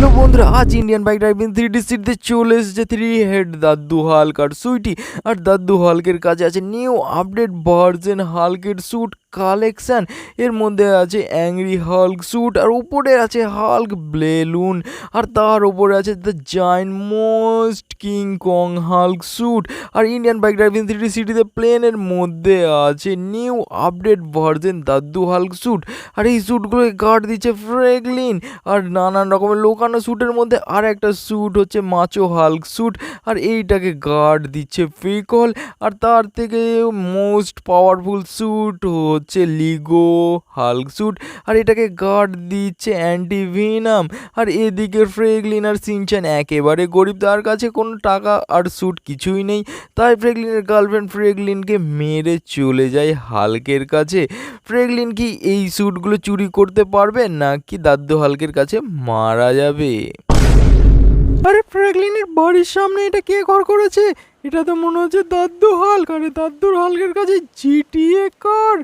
Hello বন্ধুরা, আজ Indian bike driving three D সিটিতে চলে এসেছে থ্রি হেড দাদু হালকার সুইটি আর দাদু হালকের কাছে আছে নিউ আপডেট ভার্জেন হালকের স্যুট কালেকশন। এর মধ্যে আছে অ্যাংরি হাল্ক স্যুট, আর উপরে আছে হাল্ক ব্লেলুন আর তার উপরে আছে the giant most king kong hulk suit, R Indian bike driving three সিটিতে প্লেনের মধ্যে আছে নিউ আপডেট ভার্জেন দাদু হাল্ক স্যুট, আর এই স্যুটগুলোকে গার্ড দিচ্ছে ফ্রেগলিন, আর নানান রকমের লোকানো স্যুটের মধ্যে আর একটা স্যুট হচ্ছে মাচো হাল্ক স্যুট, আর এইটাকে গার্ড দিচ্ছে ফিকল, আর তার থেকে most powerful suit Lego Hulk suit আর এটাকে গার্ড দিচ্ছে অ্যান্টিভিনাম আর এদিকে ফ্রেগলিন আর সিনচান একেবারে গরিব, তার কাছে কোনো টাকা আর স্যুট কিছুই নেই। তাই ফ্রেগলিনের গার্লফ্রেন্ড ফ্রেগলিনকে মেরে চলে যায় হালকের কাছে। ফ্রেগলিন কি এই স্যুটগুলো চুরি করতে পারবে, নাকি দাদ্য হালকের কাছে মারা যাবে? আরে ফ্র্যাগলিনের বাড়ির সামনে এটা কে ঘর করেছে? এটা তো মনে হচ্ছে দাদ্দু হালক। আরে দাদ্দুর হালকের কাছে জিটিএ কার?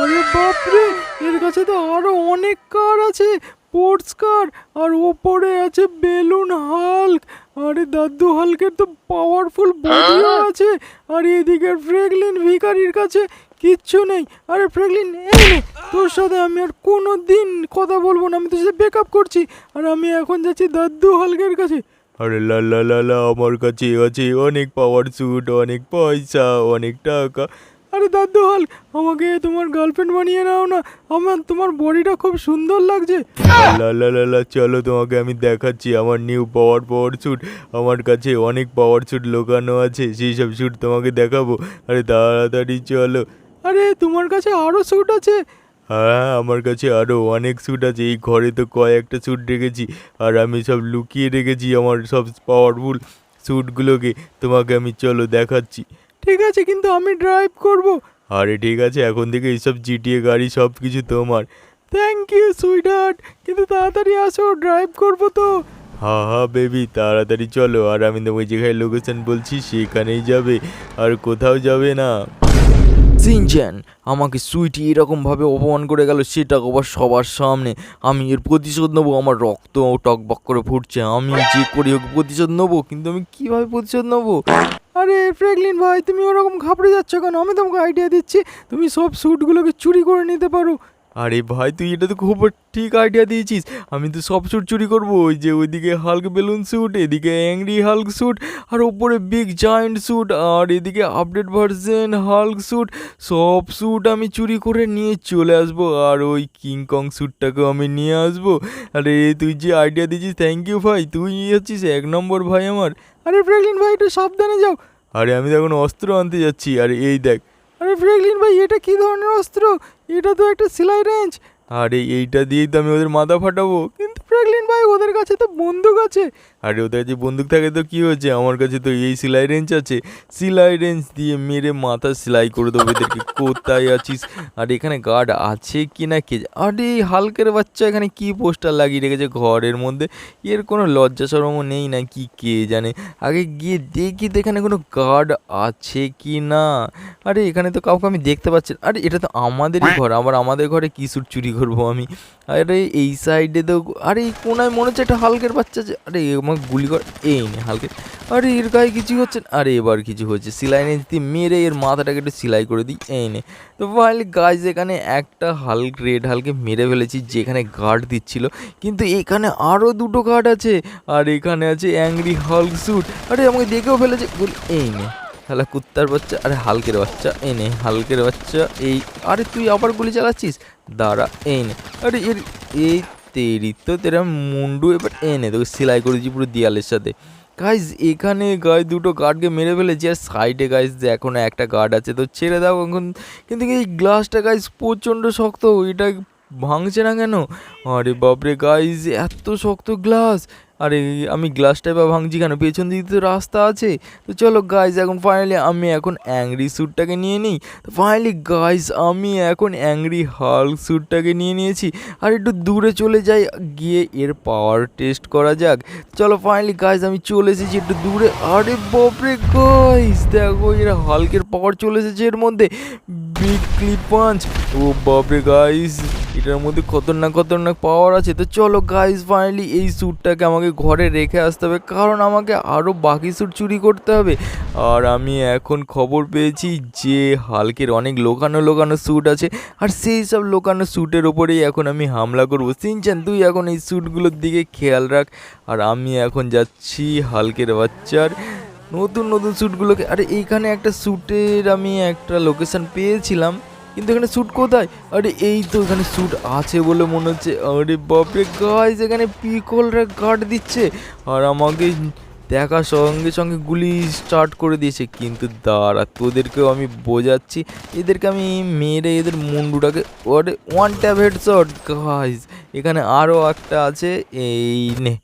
আরে বাপরে এর কাছে তো আরও অনেক কার আছে স্পোর্টস কার আর ওপরে আছে বেলুন হাল্ক। আরে দাদ্দু হালকের তো পাওয়ারফুল বডিও আছে। আর এদিকে ফ্রেগলিন ভিকারির কাছে কিচ্ছু নেই। আরে ফ্রেগলিন এই তোর সাথে আমি আর কোনো দিন কথা বলব না। আমি তোর সাথে ব্রেকআপ করছি। আর আমি এখন যাচ্ছি দাদ্দু হালকের কাছে। আরে লা লা লা লা আমার কাছে আছে অনেক পাওয়ার স্যুট অনেক পয়সা অনেক টাকা। আরে দাদু হাল আমাকে তোমার গার্লফ্রেন্ড বানিয়ে নাও না। আমার তোমার বডিটা খুব সুন্দর লাগছে। লা লা লা লা চলো তোমাকে আমি দেখাচ্ছি আমার নিউ পাওয়ার পাওয়ার স্যুট আমার কাছে অনেক পাওয়ার স্যুট লোকানো আছে সেই সব স্যুট তোমাকে দেখাবো। আরে তাড়াতাড়ি চলো। আরে তোমার কাছে আরও স্যুট আছে। হ্যাঁ আমার কাছে আরও অনেক স্যুট আছে। এই ঘরে তো কয়েকটা স্যুট রেখেছি, আর আমি সব লুকিয়ে রেখেছি আমার সব পাওয়ারফুল স্যুটগুলোকে তোমাকে আমি চলো দেখাচ্ছি। ঠিক আছে, কিন্তু আমি ড্রাইভ করব। আরে ঠিক আছে, এখন থেকে এইসব জিটিএ গাড়ি সব কিছু তোমার। থ্যাংক ইউ সুইটহার্ট কিন্তু তাড়াতাড়ি আসো ড্রাইভ করব তো। হা হা বেবি তাড়াতাড়ি চলো। আর আমি তোমাকে যেখানে লোকেশন বলছি সেখানেই যাবে, আর কোথাও যাবে না। সিনচ্যান আমাকে সুইটি এরকমভাবে অপমান করে গেল, সেটা আবার সবার সামনে। আমি এর প্রতিশোধ নেব, আমার রক্ত টকবক করে ফুটছে। আমি যে করি হোক প্রতিশোধ নেব, কিন্তু আমি কীভাবে প্রতিশোধ নেব? আরে ফ্র্যাঙ্কলিন ভাই, তুমি ওরকম ঘাবড়ে যাচ্ছ কেন? আমি তোমাকে আইডিয়া দিচ্ছি। তুমি সব স্যুটগুলোকে চুরি করে নিতে পারো। আরে ভাই, তুই এটা তো খুব ঠিক আইডিয়া দিয়েছিস। আমি তো সব স্যুট চুরি করব। ওই যে ওইদিকে হাল্ক বেলুন স্যুট এদিকে অ্যাংরি হাল্ক স্যুট আর ওপরে বিগ জায়েন্ট স্যুট আর এদিকে আপডেট ভার্সেন হাল্ক স্যুট সব স্যুট আমি চুরি করে নিয়ে চলে আসব, আর ওই কিং কং স্যুটটাকেও আমি নিয়ে আসব। আরে, তুই যে আইডিয়া দিয়েছিস থ্যাংক ইউ ভাই। তুই হচ্ছিস এক নম্বর ভাই আমার। আরে ফ্র্যাঙ্কলিন ভাই, একটু সাবধানে যাও। আরে, আমি তো এখন অস্ত্র আনতে যাচ্ছি। আরে, এই দেখ। আরে ফ্র্যাঙ্কলিন ভাই, এটা কি ধরনের অস্ত্র? এটা তো একটা সেলাই রেঞ্জ আরে এইটা দিয়েই তো আমি ওদের মাথা ফাটাবো। কিন্তু ফ্র্যাঙ্কলিন ভাই, ওদের কাছে তো বন্দুক আছে। আরে ওদের কাছে বন্দুক থাকে তো কি হয়েছে? আমার কাছে তো এই সেলাই রেঞ্জ আছে। সেলাই রেঞ্জ দিয়ে মেরে মাথা সেলাই করে দেবো। এদেরকে কোথায় আছিস? আর এখানে গার্ড আছে কি না কে আরে হালকের বাচ্চা এখানে কি পোস্টার লাগিয়ে রেখেছে ঘরের মধ্যে? এর কোনো লজ্জা সরমও নেই না কি কে জানে? আগে গিয়ে দেখি তো এখানে কোনো গার্ড আছে কি না। আরে এখানে তো কাউকে আমি দেখতে পাচ্ছি। আরে এটা তো আমাদেরই ঘর। আবার আমাদের ঘরে কি স্যুট চুরি করব আমি? আরে এই সাইডে তো, আরে এই কোনায় মনে হচ্ছে একটা হালকের বাচ্চা যে আরে আমাকে গুলি কর এই নে, হালকের আরে, এর গায়ে কিছু হচ্ছে না। আরে, এবার কিছু হচ্ছে। সেলাই নিয়ে দিয়ে মেরে এর মাথাটাকে একটু সেলাই করে দিই, এই নে। তো ফাইনালি গাছ এখানে একটা হালক রেড হালকে মেরে ফেলেছি, যেখানে গার্ড দিচ্ছিল। কিন্তু এখানে আরও দুটো গার্ড আছে। আর এখানে আছে অ্যাংরি হাল্ক স্যুট আরে, আমাকে দেখেও ফেলেছে। গুলি- এই নে। শালা কুত্তার বাচ্চা। আরে, হালকের বাচ্চা। এই নে, হালকের বাচ্চা। এই আরে, তুই আবার গুলি চালাচ্ছিস? দাঁড়া, এই নে। আরে, এর এই তেরি তো তেরা মুন্ডু এবার এনে তোকে সেলাই করে দিচ্ছি পুরো দেয়ালের সাথে। গাইজ এখানে গায়ে দুটো গার্ডকে মেরে ফেলেছি, আর সাইডে গাইজ এখন একটা গার্ড আছে। তো ছেড়ে দাও এখন। কিন্তু এই গ্লাসটা গাইজ প্রচণ্ড শক্ত, এটা ভাঙছে না কেন? আরে বাপরে গাইজ এত শক্ত গ্লাস আরে, আমি গ্লাসটা বা ভাঙছি কেন? পেছন দিকে তো রাস্তা আছে। তো চলো গাইজ এখন ফাইনালি আমি এখন অ্যাংরি স্যুটটাকে নিয়ে নিই। তো ফাইনালি গাইজ আমি এখন অ্যাংরি হাল্ক স্যুটটাকে নিয়ে নিয়েছি। আর একটু দূরে চলে যাই, গিয়ে এর পাওয়ার টেস্ট করা যাক। চলো ফাইনালি গাইজ আমি চলে এসেছি একটু দূরে। আরে বাপরে গাইজ দেখো এর হালকের পাওয়ার চলে এসেছে এর মধ্যে। বিগ ক্লিপ ও বাপরে গাইজ এটার মধ্যে খতরনাক খতরনাক পাওয়ার আছে। তো চলো গাইজ ফাইনালি এই স্যুটটাকে আমাকে ঘরে রেখে আসতে হবে, কারণ আমাকে আরও বাকি স্যুট চুরি করতে হবে। আর আমি এখন খবর পেয়েছি যে, হালকের অনেক লোকানো লোকানো স্যুট আছে, আর সেই সব লোকানো স্যুটের ওপরেই এখন আমি হামলা করব। সিনচান, তুই এখন এই স্যুটগুলোর দিকে খেয়াল রাখ। আর আমি এখন যাচ্ছি হালকের বাচ্চার নতুন নতুন স্যুটগুলোকে আরে, এইখানে একটা স্যুটের আমি একটা লোকেশন পেয়েছিলাম, কিন্তু এখানে স্যুট কোথায়? আরে, এই তো এখানে স্যুট আছে বলে মনে হচ্ছে। আরে বাপরে গাইস এখানে পিকলরা গার্ড দিচ্ছে। আর আমাকে দেখার সঙ্গে সঙ্গে গুলি স্টার্ট করে দিয়েছে। কিন্তু দাঁড়া, তোদেরকেও আমি বোঝাচ্ছি। এদেরকে আমি মেরে এদের মুন্ডুটাকে ওয়ান ট্যাপ হেডশট গাইস এখানে আরও একটা আছে, এই নে।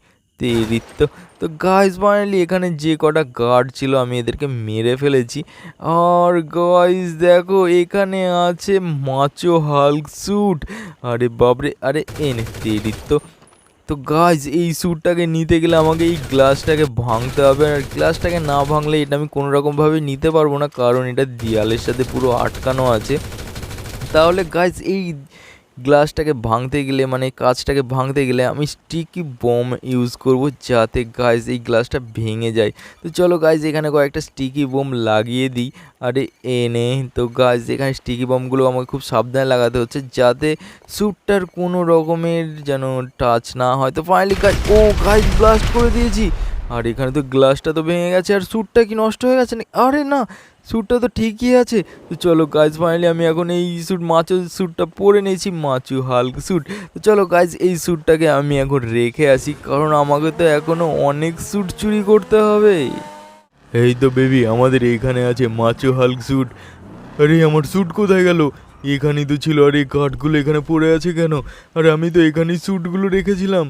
তেরিত্য তো গাইস ফাইনালি এখানে যে কটা গার্ড ছিল, আমি এদেরকে মেরে ফেলেছি। আর গাইস দেখো, এখানে আছে মাচো হাল্ক স্যুট আরে বাবরে আরে এনে তেরিত্য তো গাইজ এই স্যুটটাকে নিতে গেলে আমাকে এই গ্লাসটাকে ভাঙতে হবে। আর গ্লাসটাকে না ভাঙলে এটা আমি কোনো রকমভাবে নিতে পারব না, কারণ এটা দেয়ালের সাথে পুরো আটকানো আছে। তাহলে গাইজ এই গ্লাসটাকে ভাঙতে গেলে মানে কাঁচটাকে ভাঙতে গেলে আমি স্টিকি বোম ইউজ করব যাতে গাইজ এই গ্লাসটা ভেঙে যায়। তো চলো গাইজ এখানে কয়েকটা স্টিকি বোম লাগিয়ে দিই। আরে এনে তো গাইজ এখানে স্টিকি বোমগুলো আমাকে খুব সাবধানে লাগাতে হচ্ছে যাতে স্যুটটার কোনো রকমের যেন টাচ না হয়। তো ফাইনালি গাইজ ও গাইজ ব্লাস্ট করে দিয়েছি। আর এখানে তো গ্লাসটা তো ভেঙে গেছে, আর স্যুটটা কি নষ্ট হয়ে গেছে আরে না স্যুটটা তো ঠিকই আছে। তো চলো গাইজ ফাইনালি আমি এখন এই স্যুট মাচু স্যুটটা পরে নিয়েছি মাচু হালক স্যুট তো চলো গাইজ এই স্যুটটাকে আমি এখন রেখে আসি, কারণ আমাকে তো এখনও অনেক স্যুট চুরি করতে হবে। এই তো বেবি আমাদের এখানে আছে মাচু হালক স্যুট আরে, আমার স্যুট কোথায় গেল? এখানেই তো ছিল। আরে কাঠগুলো এখানে পড়ে আছে কেন? আরে, আমি তো এখানেই স্যুটগুলো রেখেছিলাম।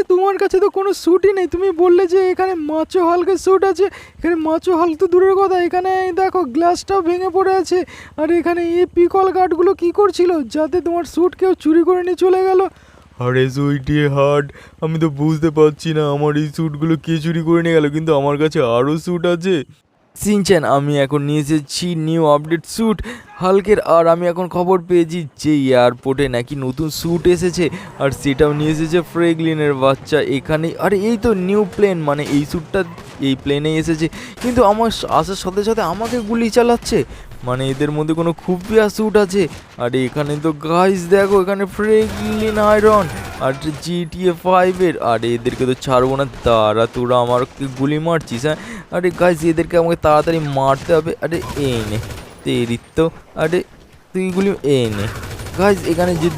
আরে তোমার কাছে তো কোনো স্যুটই নেই। তুমি বললে যে এখানে মাছো হালকের স্যুট আছে। এখানে মাছো হালক তো দূরের কথা। এখানে দেখো গ্লাসটাও ভেঙে পড়ে আছে। আর এখানে এই পিকল গার্ডগুলো কি করছিল যাতে তোমার স্যুট কেউ চুরি করে নিয়ে চলে গেল? আরে সুইটি হার্ট, আমি তো বুঝতে পারছি না। আমার এই স্যুটগুলো কে চুরি করে নিয়ে গেল? কিন্তু আমার কাছে আরও স্যুট আছে। সিনচেন, আমি এখন নিয়ে এসেছি নিউ আপডেট স্যুট হালকের আর আমি এখন খবর পেয়েছি যে এয়ারপোর্টে নাকি নতুন স্যুট এসেছে, আর সেটাও নিয়ে এসেছে ফ্রেগলিনের বাচ্চা এখানে। আরে, এই তো নিউ প্লেন মানে এই স্যুটটা এই প্লেনেই এসেছে। কিন্তু আমার আসার সাথে সাথে আমাকে গুলি চালাচ্ছে। মানে এদের মধ্যে কোনো খুফিয়া স্যুট আছে। আর এখানে তো গাইস দেখো, এখানে ফ্রেগলিন আয়রন আর জিটিএ ফাইভের আর এদেরকে তো ছাড়বো না, তারা তোরা আমার গুলি মারছিস হ্যাঁ? আরে গাইস এদেরকে আমাকে তাড়াতাড়ি মারতে হবে। আরে এই নে তো, আরে তুই গুলি এই নে গাইস এখানে যে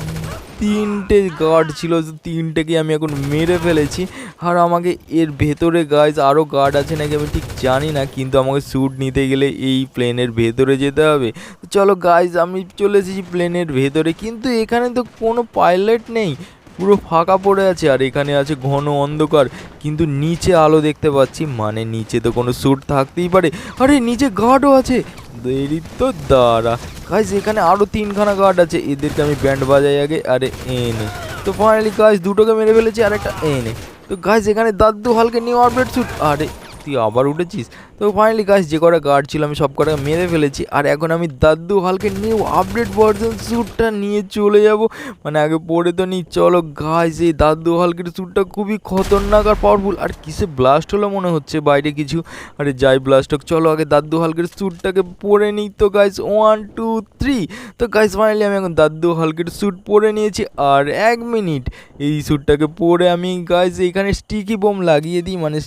তিনটে গার্ড ছিল তিনটেকে আমি এখন মেরে ফেলেছি। আর আমাকে এর ভেতরে গাইজ আরও গার্ড আছে নাকি আমি ঠিক জানি না, কিন্তু আমাকে স্যুট নিতে গেলে এই প্লেনের ভেতরে যেতে হবে। চলো গাইজ আমি চলে এসেছি প্লেনের ভেতরে, কিন্তু এখানে তো কোনো পাইলট নেই। পুরো ফাঁকা পড়ে আছে আর এখানে আছে ঘন অন্ধকার। কিন্তু নিচে আলো দেখতে পাচ্ছি মানে নিচে তো কোনো স্যুট থাকতেই পারে। আরে, নিচে গার্ডও আছে। দেরি তো দাঁড়া। গাইজ এখানে আরও তিনখানা গার্ড আছে। এদেরকে আমি ব্যান্ড বাজাই আগে। আরে এনে তো ফাইনালি গাইজ দুটোকে মেরে ফেলেছি আর একটা এনে তো গাইজ এখানে দাদু হালকে নিউ আপডেট স্যুট আরে তুই আবার উঠেছিস? তো ফাইনালি গাছ যে কটা গার্ড ছিল, আমি সব কটা মেরে ফেলেছি। আর এখন আমি দাদু হালকে নিউ আপডেট ভার্সন স্যুটটা নিয়ে চলে যাব। মানে আগে পরে তো নি চলো গাছ এই দাদু হালকের স্যুটটা খুবই খতরনাক আর পাওয়ারফুল আর কিসে ব্লাস্ট হলো মনে হচ্ছে বাইরে কিছু? আরে যাই ব্লাস্ট হোক, চলো আগে দাদু হালকের স্যুটটাকে পরে নিই তো গাইস ওয়ান টু থ্রি তো গাইস ফাইনালি আমি এখন দাদু হালকের স্যুট পরে নিয়েছি। আর এক মিনিট এই স্যুটটাকে পরে আমি গাইস এখানে স্টিকি বোম লাগিয়ে দিই। মানে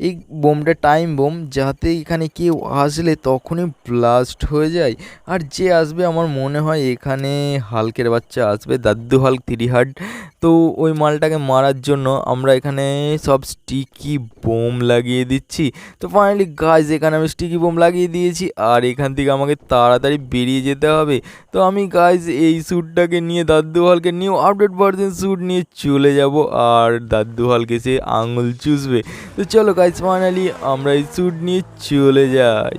এই বোমটা টাইম বোম যাতে এখানে কেউ আসলে তখনই ব্লাস্ট হয়ে যায়। আর যে আসবে আমার মনে হয় এখানে হালকের বাচ্চা আসবে দাদ্দু হালক থ্রি হার্ট তো ওই মালটাকে মারার জন্য আমরা এখানে সব স্টিকি বোম লাগিয়ে দিচ্ছি। তো ফাইনালি গাছ এখানে আমি স্টিকি বোম লাগিয়ে দিয়েছি। আর এখান থেকে আমাকে তাড়াতাড়ি বেরিয়ে যেতে হবে। তো আমি গাইজ এই স্যুটটাকে নিয়ে দাদ্দু হালকে নিউ আপডেট ভার্সন স্যুট নিয়ে চলে যাব। আর দাদ্দু হালকে সে আঙুল চুষবে। তো চলো গাইজ ফাইনালি আমরা এই স্যুট নিয়ে চলে যাই।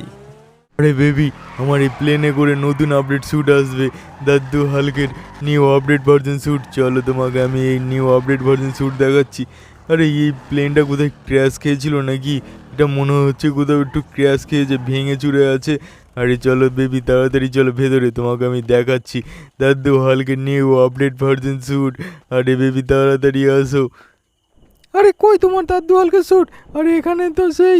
আরে বেবি আমার এই প্লেনে করে নতুন আপডেট স্যুট আসবে। দাদ্দু হালকের নিউ আপডেট ভার্সন স্যুট চলো তোমাকে আমি এই নিউ আপডেট ভার্সন স্যুট দেখাচ্ছি। আরে এই প্লেনটা কোথায় ক্র্যাশ খেয়েছিল নাকি? এটা মনে হচ্ছে কোথাও একটু ক্র্যাশ খেয়েছে, ভেঙে চুরে আছে। আরে চলো বেবি, তাড়াতাড়ি চলো, ভেতরে তোমাকে আমি দেখাচ্ছি। দাদু, হালকে নিউ আপডেট ভার্জন স্যুট আরে বেবি, তাড়াতাড়ি আসো। আরে কই তোমার দাদু হালকে স্যুট আরে এখানে তো সেই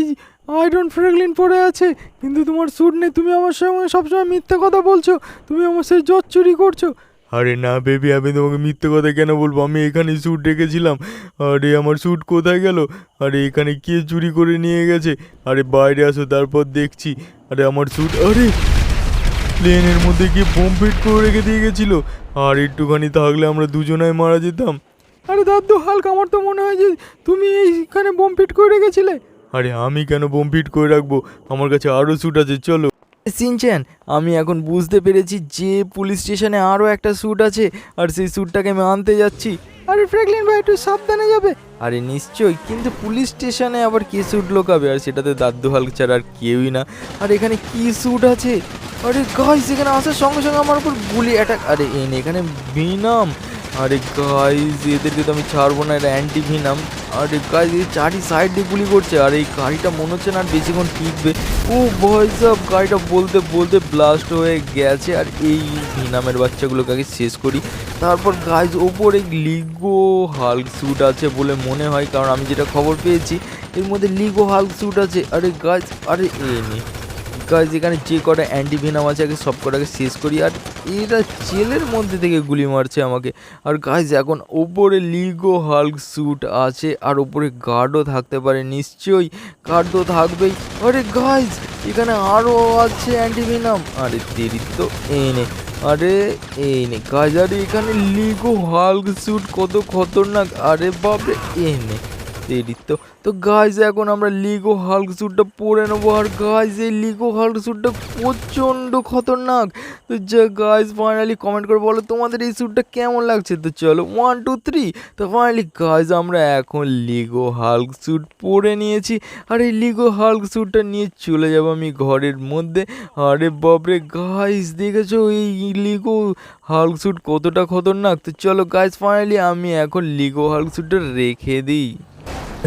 আয়রন ফ্রেগলিন পরে আছে। কিন্তু তোমার স্যুট নেই, তুমি আমার সঙ্গে সবসময় মিথ্যা কথা বলছো। তুমি আমার সেই জজ চুরি করছ। আরে না বেবি আমি তোমাকে মিথ্যে কথা কেন বলব? আমি এখানে স্যুট রেখেছিলাম। আরে আমার স্যুট কোথায় গেল? আরে এখানে কে চুরি করে নিয়ে গেছে? আরে বাইরে আসো তারপর দেখছি। আরে আমার স্যুট আরে! প্লেনের মধ্যে গিয়ে বোম ফিট করে রেখে দিয়ে গেছিল। আর একটুখানি থাকলে আমরা দুজনাই মারা যেতাম। আরে দাদু হালকা আমার তো মনে হয় যে তুমি এইখানে বোম ফিট করে রেখেছিলে। আরে আমি কেন বোম ফিট করে রাখব? আমার কাছে আরও স্যুট আছে চলো। সিনচ্যান আমি এখন বুঝতে পেরেছি যে পুলিশ স্টেশনে আরও একটা স্যুট আছে, আর সেই স্যুটটাকে আমি আনতে যাচ্ছি। আরে ফ্র্যাঙ্কলিন ভাই, একটু সাবধানে যাবে। আরে নিশ্চয়ই, কিন্তু পুলিশ স্টেশনে আবার কে স্যুট লোকাবে? আর সেটাতে দাদু হাল ছাড়া আর কেউই না। আর এখানে কি স্যুট আছে? আরে গাইস এখানে আসার সঙ্গে সঙ্গে আমার উপর গুলি অ্যাটাক আরে এনে এখানে বিনাম। আরে গাইস এদেরকে তো আমি ছাড়বো না এটা অ্যান্টি ভিনাম আরে গাইস এই চারি সাইড দিয়ে গুলি করছে, আর এই গাড়িটা মনে হচ্ছে না আর বেশিক্ষণ টিকবে। ও ভয় সব গাড়িটা বলতে বলতে ব্লাস্ট হয়ে গেছে, আর এই ভিনামের বাচ্চাগুলোকে আগে শেষ করি। তারপর গাইজ ওপরে লিগো হাল্ক স্যুট আছে বলে মনে হয়, কারণ আমি যেটা খবর পেয়েছি, এর মধ্যে লিগো হাল্ক স্যুট আছে। আরে গাইজ আরে এ নে গাইজ এখানে যে কটা অ্যান্টি ভিনাম আছে, আগে সব কটাকে শেষ করি। আর এরা জেলের মধ্যে থেকে গুলি মারছে আমাকে। আর গাইজ এখন ওপরে লিগো হাল্ক স্যুট আছে, আর ওপরে গার্ডও থাকতে পারে, নিশ্চয়ই গার্ড তো থাকবেই। আরে গাইজ এখানে আরও আছে অ্যান্টি ভিনাম আরে দেরি তো এনে আরে এই নে গাইজ আরে এখানে লিগো হাল্ক স্যুট কত খতরনাক। আরে বাপরে এ দেরি তো তো গাইজ এখন আমরা লিগো হাল্ক স্যুটটা পরে নেব। আর গাইজ এই লিগো হাল্ক স্যুটটা প্রচণ্ড খতরনাক। তো যে গাইজ ফাইনালি কমেন্ট করে বলো তোমাদের এই স্যুটটা কেমন লাগছে? তো চলো ওয়ান টু থ্রি তো ফাইনালি গাইজ আমরা এখন লিগো হাল্ক স্যুট পরে নিয়েছি। আর এই লিগো হাল্ক স্যুটটা নিয়ে চলে যাব আমি ঘরের মধ্যে। আরে বাপরে গাইজ দেখেছ এই লিগো হাল্ক স্যুট কতটা খতরনাক? তো চলো গাইজ ফাইনালি আমি এখন লিগো হাল্ক স্যুটটা রেখে দিই।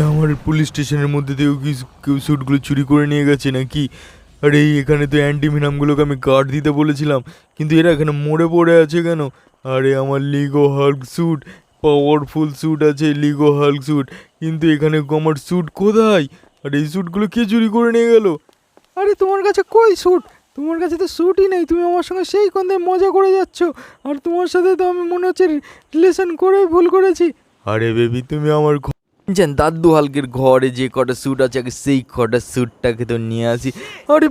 আমার পুলিশ স্টেশনের মধ্যে থেকেও কি কেউ স্যুটগুলো চুরি করে নিয়ে গেছে নাকি? আরে এই এখানে তো অ্যান্টি মিনামগুলোকে আমি গার্ড দিতে বলেছিলাম কিন্তু এরা এখানে মরে পড়ে আছে কেন? আরে আমার Lego Hulk suit powerful suit আছে লিগো হাল্ক স্যুট কিন্তু এখানে আমার স্যুট কোথায়? আর এই স্যুটগুলো কে চুরি করে নিয়ে গেল? আরে তোমার কাছে কই স্যুট তোমার কাছে তো স্যুটই নেই তুমি আমার সঙ্গে সেই কন্দে মজা করে যাচ্ছ? আর তোমার সাথে তো আমি মনে হচ্ছে রিলেশন করে ভুল করেছি। আরে বেবি তুমি আমার জান, দাদু হালকের ঘরে যে কটা স্যুট আছে, আগে সেই কটা স্যুটটাকে তো নিয়ে আসি। আরে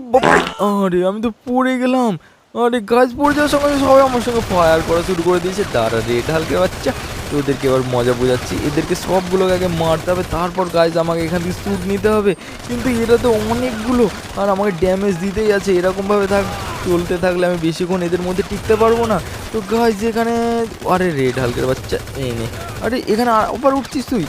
আরে আমি তো পড়ে গেলাম। আরে গাছ পড়ে যাওয়ার সঙ্গে সবাই আমার সঙ্গে ফায়ার করা শুরু করে দিয়েছে। তারা রেড হালকের বাচ্চা। তো ওদেরকে এবার মজা বোঝাচ্ছি। এদেরকে সবগুলোকে আগে মারতে হবে, তারপর গাছ আমাকে এখান থেকে স্যুট নিতে হবে। কিন্তু এরা তো অনেকগুলো, আর আমাকে ড্যামেজ দিতেই আছে। এরকমভাবে থাক, চলতে থাকলে আমি বেশিক্ষণ এদের মধ্যে টিকতে পারব না। তো গাছ যেখানে আরে রেড হালকের বাচ্চা, এই নে। আরে এখানে আবার উঠছিস তুই?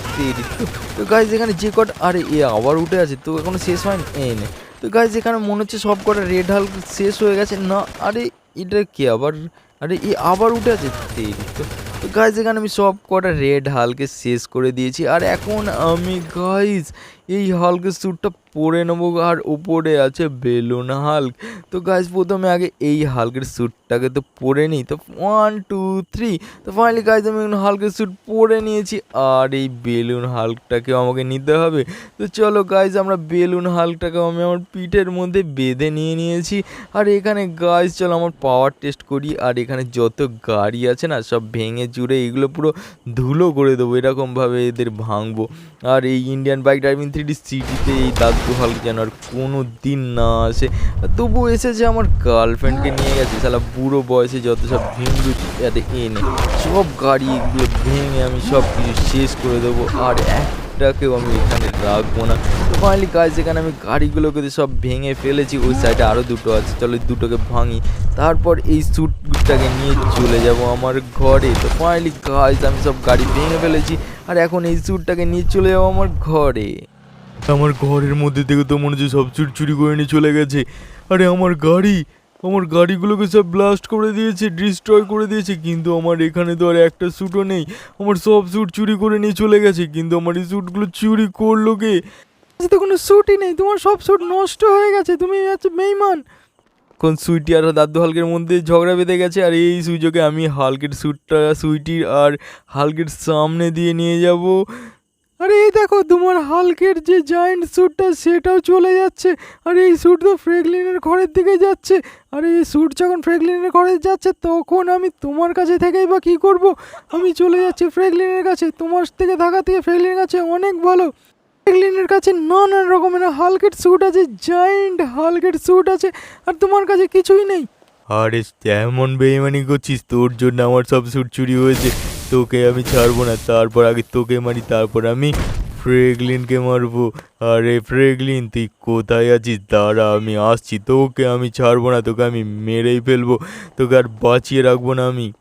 তো। গাছ এখানে যে কটা, আরে এ আবার উঠে আছে, তো এখনও শেষ হয়নি, এই নে। তো গাছ এখানে মনে হচ্ছে সব কটা রেড হাল্ক শেষ হয়ে গেছে। না, আরে এটা কে আবার, আরে এ আবার উঠে আছে? তো। তো গাইজ এখানে আমি সব কটা রেড হালকে শেষ করে দিয়েছি। আর এখন আমি গাইজ এই হালকের স্যুটটা পরে নেব আর ওপরে আছে বেলুন হাল্ক। তো গাইজ প্রথমে আগে এই হালকের স্যুটটাকে তো পরে নিই। তো ওয়ান টু থ্রি তো ফাইনালি গাইজ আমি হালকের স্যুট পরে নিয়েছি আর এই বেলুন হাল্কটাকেও আমাকে নিতে হবে। তো চলো গাইজ আমরা বেলুন হাল্কটাকেও আমি আমার পিঠের মধ্যে বেঁধে নিয়ে নিয়েছি। আর এখানে গাইজ চলো আমার পাওয়ার টেস্ট করি। আর এখানে যত গাড়ি আছে না, সব ভেঙে চুরে এগুলো পুরো ধুলো করে দেবো। এরকমভাবে এদের ভাঙবো। আর এই Indian bike driving three D সিটিতে এই দাদু হাল্ক যেন আর কোনো দিন না আসে। তবুও এসেছে আমার গার্লফ্রেন্ডকে নিয়ে গেছে। সালা বুড়ো বয়সে যত সব ভিন্দু যাতে এনে, সব গাড়ি এগুলো ভেঙে আমি সব কিছু শেষ করে দেবো। আর একটাকেও আমি এখানে রাখব না। তো ফাইনালি কাজ যেখানে আমি গাড়িগুলোকে সব ভেঙে ফেলেছি, ওই সাইডে আরও দুটো আছে। চলো দুটোকে ভাঙি। তারপর এই স্যুটটাকে নিয়ে চলে যাব আমার ঘরে। তো ফাইনালি গাইজ আমি সব গাড়ি ভেঙে ফেলেছি। আর এখন এই স্যুটটাকে নিয়ে চলে যাব আমার ঘরে। আমার ঘরের মধ্যে থেকে তো মনে হচ্ছে সব চুরি চুরি করে নিয়ে চলে গেছে। আরে আমার গাড়ি, আমার গাড়িগুলোকে সব ব্লাস্ট করে দিয়েছে ডিস্ট্রয় করে দিয়েছে, কিন্তু আমার এখানে তো আর একটা স্যুটও নেই। আমার সব স্যুট চুরি করে নিয়ে চলে গেছে, কিন্তু আমার এই স্যুটগুলো চুরি করল কে? তো কোনো স্যুটই নেই, তোমার সব স্যুট নষ্ট হয়ে গেছে, তুমি আচ্ছা বেইমান। এখন সুইটি আর দাদু হালকের মধ্যে ঝগড়া বেঁধে গেছে, আর এই সুযোগে আমি হালকের স্যুটটা সুইটির আর হালকের সামনে দিয়ে নিয়ে যাব। আরে এই দেখো, তোমার হালকের যে জায়েন্ট স্যুটটা সেটাও চলে যাচ্ছে। আর এই স্যুট তো ফ্রেগলিনের ঘরের দিকে যাচ্ছে। আর এই স্যুট যখন ফ্রেগলিনের ঘরে যাচ্ছে, তখন আমি তোমার কাছে থেকেই বা কী করব? আমি চলে যাচ্ছি ফ্রেগলিনের কাছে। তোমার থেকে থাকা থেকে ফ্রেগলিনের কাছে অনেক ভালো। ফ্রেগলিনের কাছে নানান রকমের হালকের স্যুট আছে জায়েন্ট হালকের স্যুট আছে, আর তোমার কাছে কিছুই নেই। আরে তেমন বেইমানি করছিস, তোর জন্য আমার সব স্যুট চুরি হয়েছে। তোকে আমি ছাড়বো না, তারপর আগে তোকে মারি, তারপর আমি ফ্রেগলিনকে মারবো। আরে ফ্রেগলিন, তুই কোথায় আছিস? দাঁড়া, আমি আসছি। তোকে আমি ছাড়বো না, তোকে আমি মেরেই ফেলব। তোকে আর বাঁচিয়ে রাখব না আমি।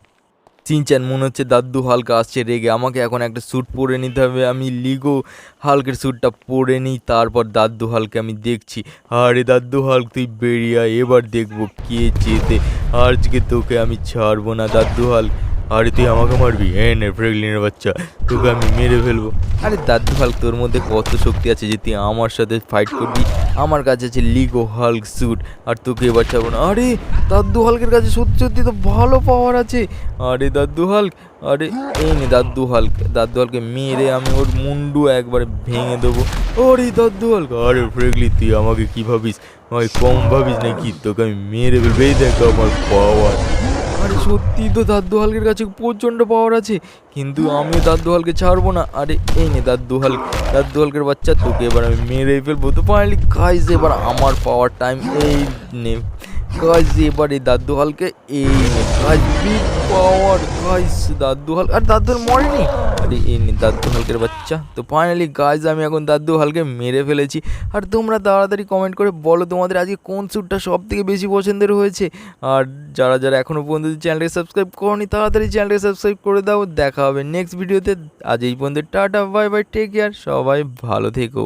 চিনচান, মনে হচ্ছে দাদু হালকা আসছে রেগে। আমাকে এখন একটা স্যুট পরে নিতে হবে। আমি লিগো হালকের স্যুটটা পরে নিই, তারপর দাদু হালকে আমি দেখছি। আরে দাদু হালক, তুই বেরিয়ে এবার দেখব কে জেতে। আজকে তোকে আমি ছাড়বো না, দাদু হালক। আরে তুই আমাকে মারবি? হ্যাঁ নে প্রেগলিনের বাচ্চা, তোকে আমি মেরে ফেলব। আরে দাদু হালক তোর মধ্যে কত শক্তি আছে যে তুই আমার সাথে ফাইট করবি? আমার কাছে আছে লিগো হাল্ক স্যুট আর তোকে ছাড়বো না। আরে, দাদু হালকের কাছে সত্যি সত্যি তো ভালো পাওয়ার আছে। আরে দাদু হালক, আরে এই নে দাদু হালক, দাদু হালকে মেরে আমি ওর মুন্ডু একবারে ভেঙে দেবো। আরে দাদু হালক, আরে ফ্রেগলি তুই আমাকে কী ভাবিস? আমাকে কম ভাবিস নাকি? তোকে আমি মেরে ফেলব। দেখ আমার পাওয়ার আরে সত্যি তো দাদু হালকের কাছে প্রচণ্ড পাওয়ার আছে। কিন্তু আমি দাদু হালকে ছাড়বো না। আরে এই নে দাদু হাল দাদু হালকের বাচ্চা, তোকে এবার আমি মেরে ফেলব। তো ফাইনালি গাইজ এবার আমার পাওয়ার টাইম এই নে। গাইজ এবার এই দাদু হালকে এই নে। গাইজ বিগ পাওয়ার গাইজ দাদু হাল আর দাদুর মরেনি? আরে এই দাদু হালকের বাচ্চা। তো ফাইনালি গাছ আমি এখন দাদু হালকে মেরে ফেলেছি। আর তোমরা তাড়াতাড়ি কমেন্ট করে বলো তোমাদের আজকে কোন স্যুটটা সব থেকে বেশি পছন্দের হয়েছে। আর যারা যারা এখনও পর্যন্ত চ্যানেলটাকে সাবস্ক্রাইব করনি, তাড়াতাড়ি চ্যানেলটাকে সাবস্ক্রাইব করে দাও। দেখা হবে নেক্সট ভিডিওতে আজ এই পর্যন্ত tata bye bye take care সবাই ভালো থেকো।